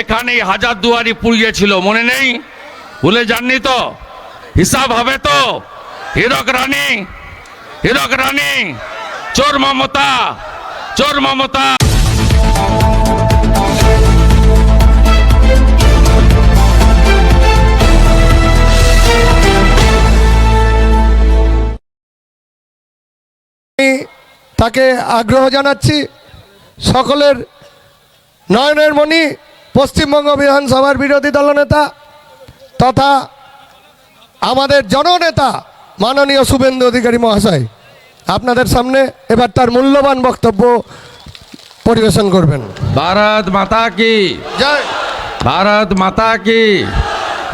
এখানেই হাজার দুয়ারি পুড়িয়েছিল মনে নেই? ভুলে যাননি তো? হিসাব হবে তো? হীরক রানী হীরক রানী, চোর মমতা চোর মমতা। তাকে আগ্রহ জানাচ্ছি, সকলের নয়নের মণি পশ্চিমবঙ্গ বিধানসভার বিরোধী দলনেতা তথা আমাদের জননেতা মাননীয় শুভেন্দু অধিকারী মহাশয় আপনাদের সামনে এবার তার মূল্যবান বক্তব্য পরিবেশন করবেন। ভারত মাতা কি? জয়। ভারত মাতা কি?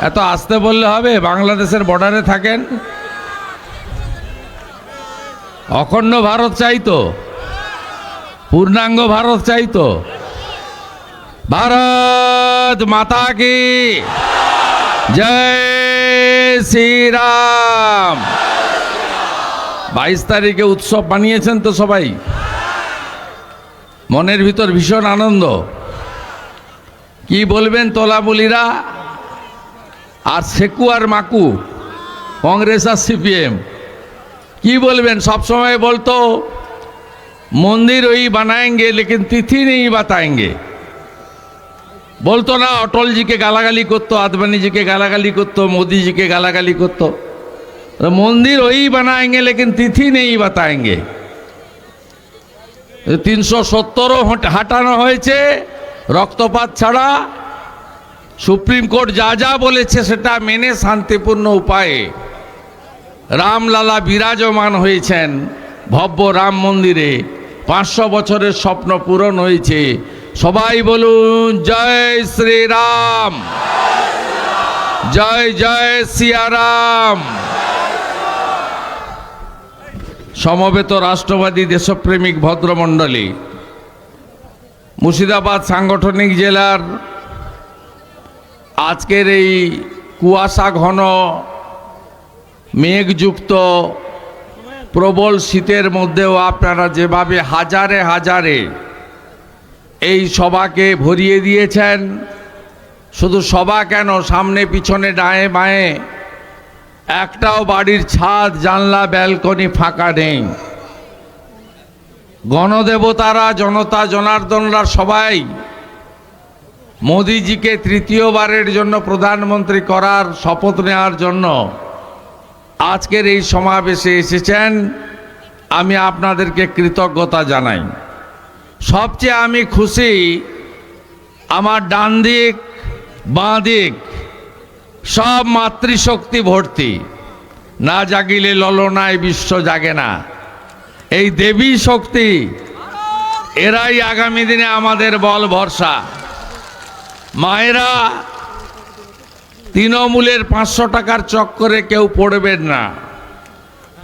এত আসতে বললে হবে বাংলাদেশের বর্ডারে থাকেন? অখণ্ড ভারত চাইতো পূর্ণাঙ্গ ভারত চাইতো। ভারত माता की। জয় শ্রীরাম বাইশ তারিখে উৎসব বানিয়েছেন তো সবাই মনের ভিতর ভীষণ আনন্দ। কি বলবেন তোলাবুলিরা? আর সেকু আর মাকু, কংগ্রেস আর সিপিএম, কি বলবেন? সবসময় বলতো, মন্দির ওই বানায়েঙ্গে, লেকিন তিথি নেই বাতায়েঙ্গে। বলতো না, অটলজিকে গালাগালি করতো, আদবানিজিকে গালাগালি করতো, মোদিজিকে গালাগালি করতো। মন্দির ওই বানায়েঙ্গে লেকিন তিথি নেই বাতায়েঙ্গে তিনশো সত্তরও হাঁটানো হয়েছে, রক্তপাত ছাড়া। সুপ্রিম কোর্ট যা যা বলেছে, সেটা মেনে শান্তিপূর্ণ উপায়ে রামলালা বিরাজমান হয়েছেন ভব্য রাম মন্দিরে। পাঁচশো বছরের স্বপ্ন পূরণ হয়েছে সবাই বলুন, জয় শ্রীরাম। জয় জয় সিয়ারাম। সমবেত রাষ্ট্রবাদী দেশপ্রেমিক ভদ্রমণ্ডলী, মুর্শিদাবাদ সাংগঠনিক জেলার আজকের এই কুয়াশা ঘন, মেঘযুক্ত, প্রবল শীতের মধ্যেও আপনারা যেভাবে হাজারে হাজারে এই সভাকে ভরিয়ে দিয়েছেন। শুধু সভা কেন? সামনে পিছনে ডায়ে বাঁয়ে। একটাও বাড়ির ছাদ, জানলা, ব্যালকনি ফাঁকা নেই। গণদেবতারা, জনতা, জনার্দনরা সবাই মোদিজিকে তৃতীয়বারের জন্য প্রধানমন্ত্রী করার শপথ নেওয়ার জন্য আজকের এই সমাবেশে এসেছেন। আমি আপনাদেরকে কৃতজ্ঞতা জানাই। সবচেয়ে আমি খুশি আমার ডান দিক, বাঁ দিক, সব মাতৃশক্তি ভর্তি। না জাগিলে ললনায় বিশ্ব জাগে না। এই দেবী শক্তি, এরাই আগামী দিনে আমাদের বল ভরসা। মায়েরা, তৃণমূলের পাঁচশো টাকার চক্করে কেউ পড়বেন না।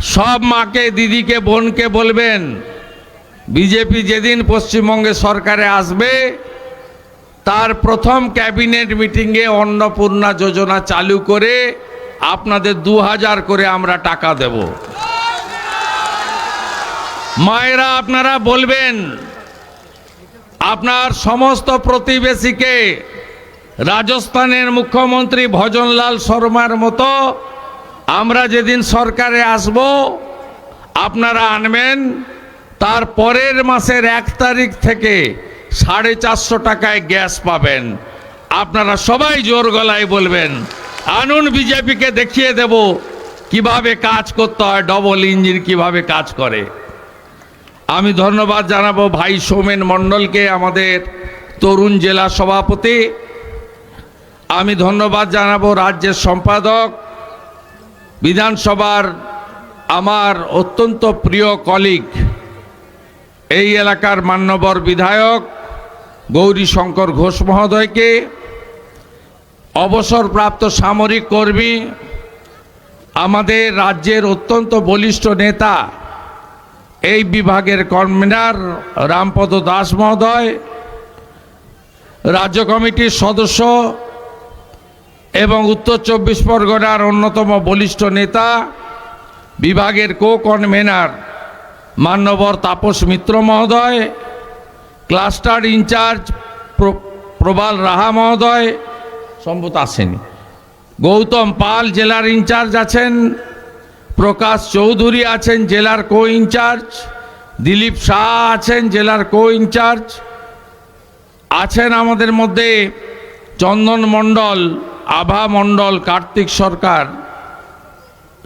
সব মাকে, দিদিকে, বোনকে বলবেন বিজেপি যেদিন পশ্চিমবঙ্গে সরকারে আসবে, তার প্রথম ক্যাবিনেট মিটিংয়ে অন্নপূর্ণা যোজনা চালু করে আপনাদের দু হাজার করে আমরা টাকা দেব। মায়েরা, আপনারা বলবেন, আপনার সমস্ত প্রতিবেশীকে রাজস্থানের মুখ্যমন্ত্রী ভজনলাল শর্মার মতো আমরা যেদিন সরকারে আসব, আপনারা আনবেন। তার পরের মাসের এক তারিখ থেকে সাড়ে চারশো টাকায় গ্যাস পাবেন। আপনারা সবাই জোর গলায় বলবেন, আনুন বিজেপিকে দেখিয়ে দেব কীভাবে কাজ করতে হয়, ডবল ইঞ্জিন কীভাবে কাজ করে। আমি ধন্যবাদ জানাব ভাই সৌমেন মণ্ডলকে, আমাদের তরুণ জেলা সভাপতি। আমি ধন্যবাদ জানাব রাজ্যের সম্পাদক, বিধানসভার আমার অত্যন্ত প্রিয় কলিগ এই এলাকার মান্যবর বিধায়ক গৌরী শঙ্কর ঘোষ মহোদয়কে অবসরপ্রাপ্ত সামরিক কর্মী, আমাদের রাজ্যের অত্যন্ত বলিষ্ঠ নেতা, এই বিভাগের কনভেনার রামপদ দাস মহোদয়, রাজ্য কমিটির সদস্য এবং উত্তর চব্বিশ পরগনার অন্যতম বলিষ্ঠ নেতা, বিভাগের কো কনভেনার মান্যবর তাপস মিত্র মহোদয়, ক্লাস্টার ইনচার্জ প্র- প্রবাল রাহা মহোদয়, সম্ভবত আসেনি। গৌতম পাল জেলার ইনচার্জ আছেন, প্রকাশ চৌধুরী আছেন জেলার কো ইনচার্জ দিলীপ শাহ আছেন জেলার কো ইনচার্জ আছেন আমাদের মধ্যে চন্দন মণ্ডল, আভা মণ্ডল, কার্তিক সরকার,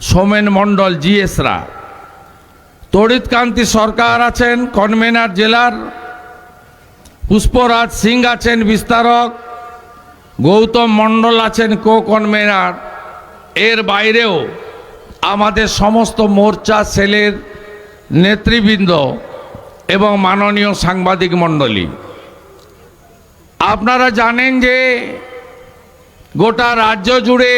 সোমেন মণ্ডল জিএসরা তড়িৎকান্তি সরকার আছেন, কনভেনার জেলার, পুষ্পরাজ সিং আছেন বিস্তারক, গৌতম মণ্ডল আছেন কো কনভেনার এর বাইরেও আমাদের সমস্ত মোর্চা সেলের নেতৃবৃন্দ এবং মাননীয় সাংবাদিক মণ্ডলী। আপনারা জানেন যে গোটা রাজ্য জুড়ে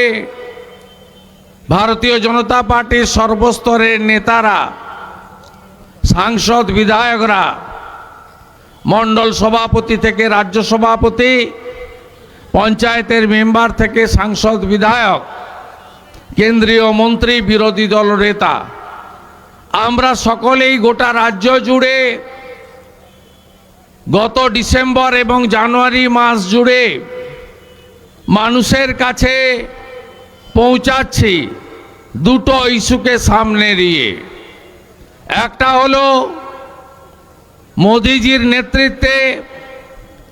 ভারতীয় জনতা পার্টির সর্বস্তরের নেতারা সাংসদ বিধায়করা, মণ্ডল সভাপতি থেকে রাজ্য সভাপতি, পঞ্চায়েতের মেম্বার থেকে সাংসদ বিধায়ক, কেন্দ্রীয় মন্ত্রী, বিরোধী দল নেতা। আমরা সকলেই গোটা রাজ্য জুড়ে গত ডিসেম্বর এবং জানুয়ারি মাস জুড়ে মানুষের কাছে পৌঁছাচ্ছি দুটো ইস্যুকে সামনে দিয়ে একটা হলো মোদিজির নেতৃত্বে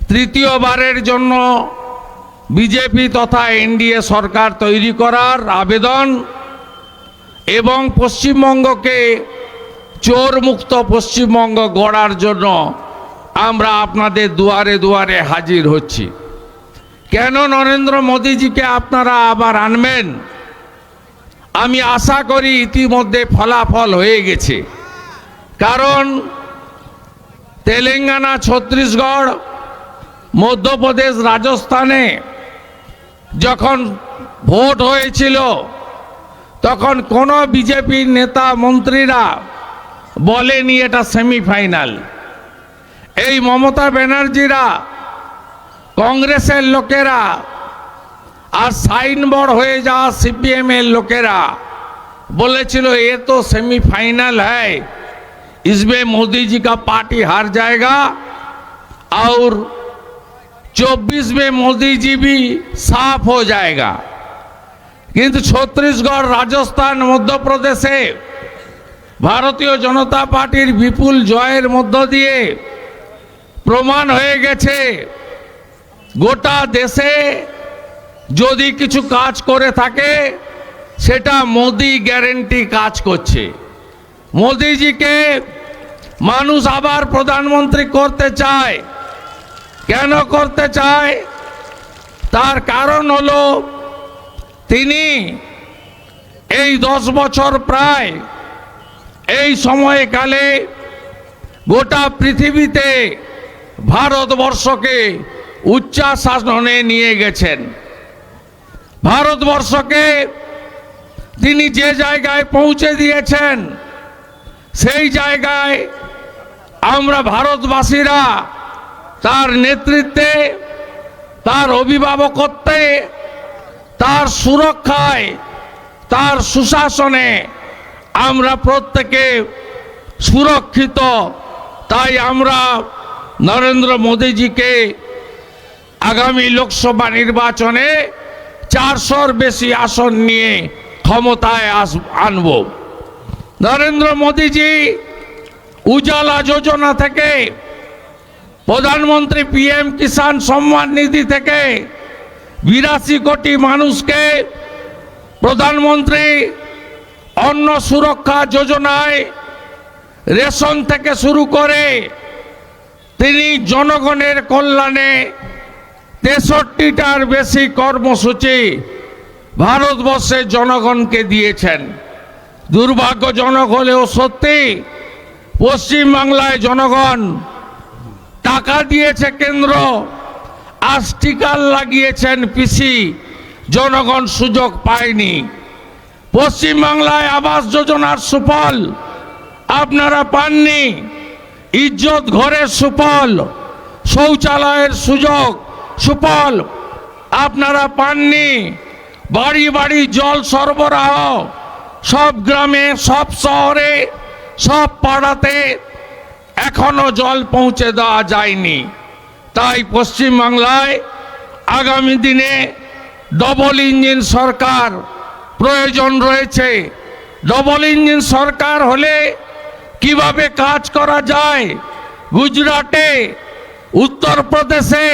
তৃতীয়বারের জন্য বিজেপি তথা এনডিএ সরকার তৈরি করার আবেদন এবং পশ্চিমবঙ্গকে চোর মুক্ত পশ্চিমবঙ্গ গড়ার জন্য আমরা আপনাদের দুয়ারে দুয়ারে হাজির হচ্ছি। কেন নরেন্দ্র মোদীজিকে আপনারা আবার আনবেন? আমি আশা করি ইতিমধ্যে ফলাফল হয়ে গেছে। কারণ তেলেঙ্গানা, ছত্তিশগড়, মধ্যপ্রদেশ, রাজস্থানে যখন ভোট হয়েছিল, তখন কোনো বিজেপি নেতা, মন্ত্রীরা বলেনি এটা সেমিফাইনাল। এই মমতা ব্যানার্জিরা, কংগ্রেসের লোকেরা আর সাইনবোর্ড হয়ে যাওয়া সিপিএমের লোকেরা বলেছিল, এ তো সেমিফাইনাল হয়। इसमें मोदी जी का पार्टी हार जाएगा और 24 में मोदी जी भी साफ हो जाएगा কিন্তু ছত্তিশগড় রাজস্থান মধ্যপ্রদেশে ভারতীয় জনতা পার্টির বিপুল জয়ের মধ্য দিয়ে প্রমাণ হয়ে গেছে গোটা দেশে যদি কিছু কাজ করে থাকে সেটা মোদি গ্যারেন্টি কাজ করছে মোদিজিকে মানুষ আবার প্রধানমন্ত্রী করতে চায়। কেন করতে চায়? তার কারণ হলো, তিনি এই দশ বছর প্রায় এই সময়কালে গোটা পৃথিবীতে ভারতবর্ষকে উচ্চাশাসনে নিয়ে গেছেন। ভারতবর্ষকে তিনি যে জায়গায় পৌঁছে দিয়েছেন, সেই জায়গায় আমরা ভারতবাসীরা তার নেতৃত্বে, তার অভিভাবকত্বে, তার সুরক্ষায়, তার সুশাসনে আমরা প্রত্যেকে সুরক্ষিত। তাই আমরা নরেন্দ্র মোদীজিকে আগামী লোকসভা নির্বাচনে চারশোর বেশি আসন নিয়ে ক্ষমতায় আস, আনব। নরেন্দ্র মোদীজি উজালা যোজনা থেকে, প্রধানমন্ত্রী পিএম কিষাণ সম্মান নিধি থেকে বিরাশি কোটি মানুষকে প্রধানমন্ত্রী অন্ন সুরক্ষা যোজনায় রেশন থেকে শুরু করে তিনি জনগণের কল্যাণে তেষট্টিটার বেশি কর্মসূচি ভারতবর্ষের জনগণকে দিয়েছেন। দুর্ভাগ্যজনক হলেও সত্যি পশ্চিমবাংলায় জনগণ টাকা দিয়েছে কেন্দ্র, আর লাগিয়েছেন পিসি জনগণ সুযোগ পায়নি। পশ্চিমবাংলায় আবাস যোজনার সুফল আপনারা পাননি, ইজ্জত ঘরের সুফল, শৌচালয়ের সুযোগ সুফল আপনারা পাননি, বাড়ি বাড়ি জল সরবরাহ, সব গ্রামে, সব শহরে সব পাড়াতে এখনও জল পৌঁছে দেওয়া যায়নি। তাই পশ্চিমবাংলায় আগামী দিনে ডবল ইঞ্জিন সরকার প্রয়োজন রয়েছে। ডবল ইঞ্জিন সরকার হলে কীভাবে কাজ করা যায়? গুজরাটে, উত্তরপ্রদেশে,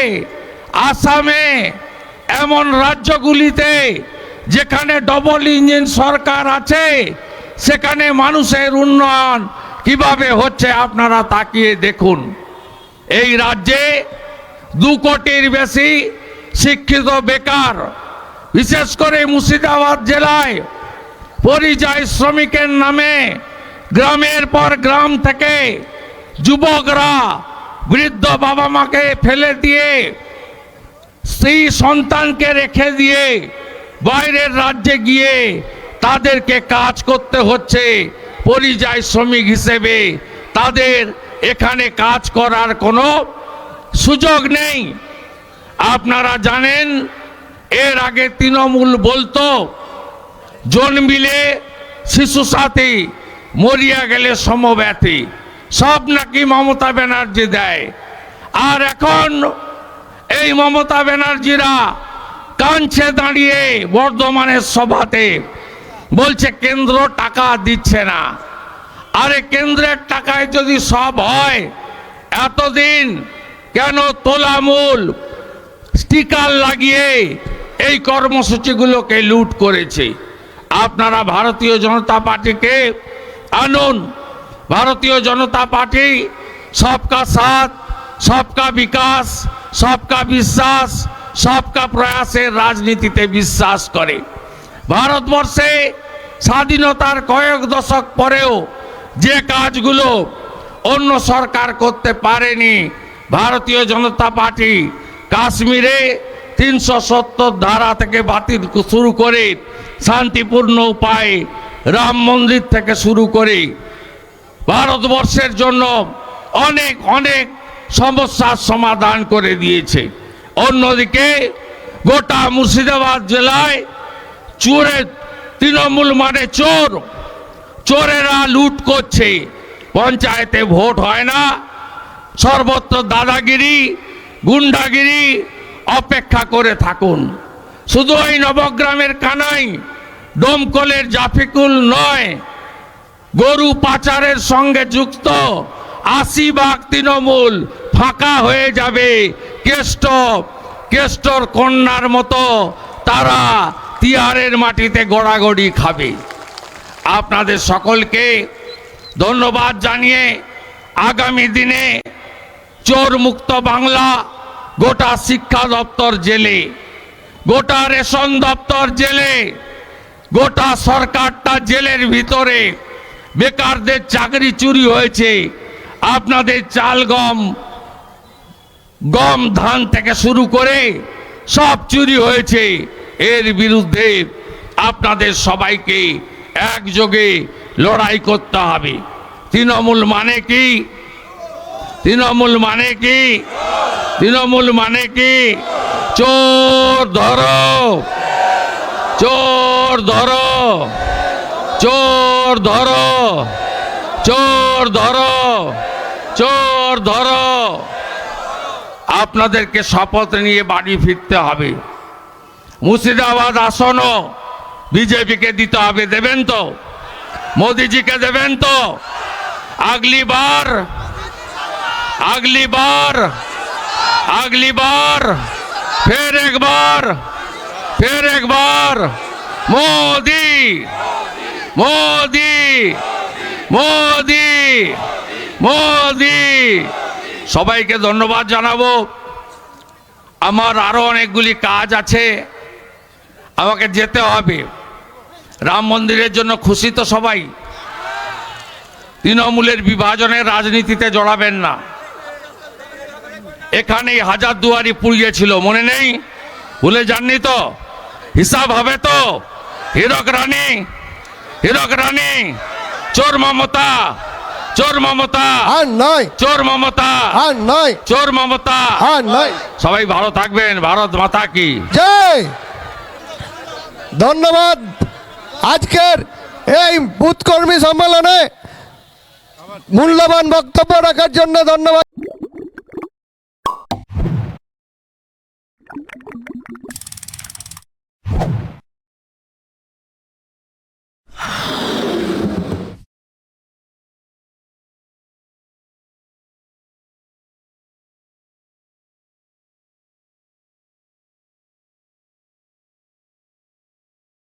আসামে এমন রাজ্যগুলিতে যেখানে ডবল ইঞ্জিন সরকার আছে সেখানে মানুষের উন্নয়ন কীভাবে হচ্ছে আপনারা তাকিয়ে দেখুন। এই রাজ্যে দু কোটির বেশি শিক্ষিত বেকার, বিশেষ করে মুর্শিদাবাদ জেলায় পরিযায়ী শ্রমিকের নামে গ্রামের পর গ্রাম থেকে যুবকরা বৃদ্ধ বাবা মাকে ফেলে দিয়ে স্ত্রী সন্তানকে রেখে দিয়ে বাইরের রাজ্যে গিয়ে তাদেরকে কাজ করতে হচ্ছে পরিযায়ী শ্রমিক হিসেবে। তাদের এখানে কাজ করার কোনো সুযোগ নেই। আপনারা জানেন, এর আগে তৃণমূল বলতো, জন্মিলে শিশু সাথী, মরিয়া গেলে সমব্যাথী। সব নাকি মমতা ব্যানার্জি দেয়। আর এখন এই মমতা ব্যানার্জিরা কাঞ্ছে দাঁড়িয়ে বর্ধমানের সভাতে বলছে, কেন্দ্র টাকা দিচ্ছে না। আরে, কেন্দ্রের টাকায় যদি সব হয়, এতদিন কেন তোলামূল স্টিকার লাগিয়ে এই কর্মসূচিগুলোকে লুট করেছে? আপনারা ভারতীয় জনতা পার্টিকে আনুন। ভারতীয় জনতা পার্টি সবকা সাথ, সবকা বিকাশ, সবকা বিশ্বাস, সবকা প্রয়াসের রাজনীতিতে বিশ্বাস করে। ভারতবর্ষে স্বাধীনতার কয়েক দশক পরেও যে কাজগুলো অন্য সরকার করতে পারেনি, ভারতীয় জনতা পার্টি কাশ্মীরে তিনশো সত্তর ধারা থেকে বাতিল শুরু করে শান্তিপূর্ণ উপায়ে রাম মন্দির থেকে শুরু করে ভারতবর্ষের জন্য অনেক অনেক সমস্যার সমাধান করে দিয়েছে। অন্যদিকে গোটা মুর্শিদাবাদ জেলায় চোরের তৃণমূল মানে চোর। চোরেরা লুট করছে। পঞ্চায়েতে ভোট হয় না। সর্বত্র দাদাগিরি, গুন্ডাগিরি অপেক্ষা করে থাকুন। শুধু ওই নবগ্রামের কানাই, ডোমকলের জাফিকুল নয়। গরু পাচারের সঙ্গে যুক্ত আশি ভাগ তৃণমূল ফাঁকা হয়ে যাবে। কেষ্ট, কেষ্টর কন্যার মতো তারা তিহারের মাটিতে গড়াগড়ি খাবে। আপনাদের সকলকে ধন্যবাদ জানিয়ে আগামী দিনে চোর মুক্ত বাংলা গোটা শিক্ষা দপ্তর জেলে, গোটা রেশন দপ্তর জেলে, গোটা সরকারটা জেলের ভিতরে বেকারদের চাকরি চুরি হয়েছে। আপনাদের চাল, গম গম, ধান থেকে শুরু করে সব চুরি হয়েছে। এর বিরুদ্ধে আপনাদের সবাইকে একযোগে লড়াই করতে হবে। তৃণমূল মানে কি? তৃণমূল মানে কি? তৃণমূল মানে কি? চোর ধরো। চোর ধরো। চোর ধরো। চোর ধরো। চোর ধরো। আপনাদেরকে শপথ নিয়ে বাড়ি ফিরতে হবে। মুর্শিদাবাদ আসনও বিজেপিকে দিতে হবে, দেবেন তো? মোদিজিকে দেবেন তো? আগলি বার আগলি বার আগলি বার, ফের একবার ফের একবার, মোদি মোদি মোদি মোদি। সবাইকে ধন্যবাদ জানাব। আমার আরও অনেকগুলি কাজ আছে। আমাকে যেতে হবে। রাম মন্দিরের জন্য খুশি তো সবাই। তৃণমূলের বিভাজনের রাজনীতিতে জড়াবেন না। এখানেই হাজার দুয়ারি পুড়িয়েছিল মনে নেই? ভুলে যাননি তো? হিসাব হবে তো? হীরক রানী হীরক রানী চোর মমতা চোর মমতা আর নয়। চোর মমতা আর নয়। চোর মমতা। আর নয়। সবাই ভালো থাকবেন ভারত মাতা কি। জয়। ধন্যবাদ। আজকের এই বুথকর্মী সম্মেলনে মূল্যবান বক্তব্য রাখার জন্য ধন্যবাদ।